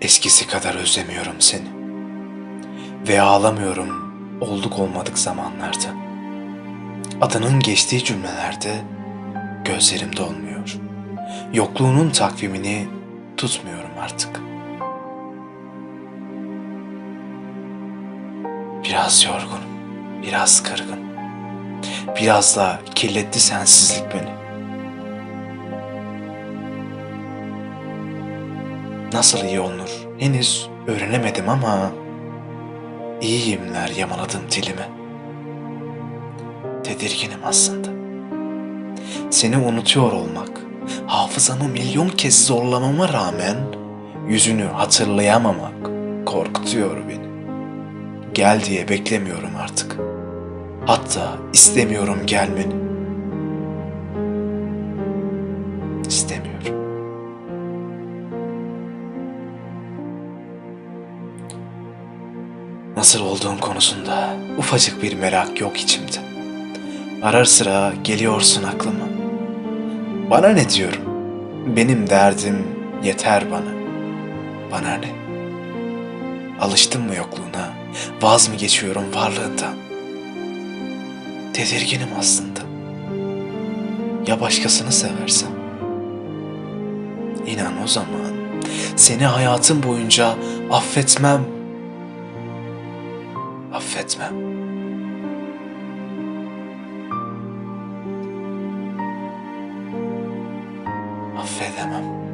Eskisi kadar özlemiyorum seni. Ve ağlamıyorum olduk olmadık zamanlarda. Adının geçtiği cümlelerde gözlerim dolmuyor. Yokluğunun takvimini tutmuyorum artık. Biraz yorgunum, biraz kırgın. Biraz da kirletti sensizlik beni. Nasıl iyi olunur henüz öğrenemedim ama iyiyimler yamaladım dilime. Tedirginim aslında. Seni unutuyor olmak, hafızamı milyon kez zorlamama rağmen yüzünü hatırlayamamak korkutuyor beni. Gel diye beklemiyorum artık. Hatta istemiyorum gelmeni. İstemiyorum. Nasıl olduğun konusunda ufacık bir merak yok içimde. Arar sıra geliyorsun aklıma. Bana ne diyorum? Benim derdim yeter bana. Bana ne? Alıştım mı yokluğuna? Vaz mı geçiyorum varlığından? Tedirginim aslında. Ya başkasını seversem? İnan o zaman seni hayatım boyunca affetmem. Affetmem. Affedemem.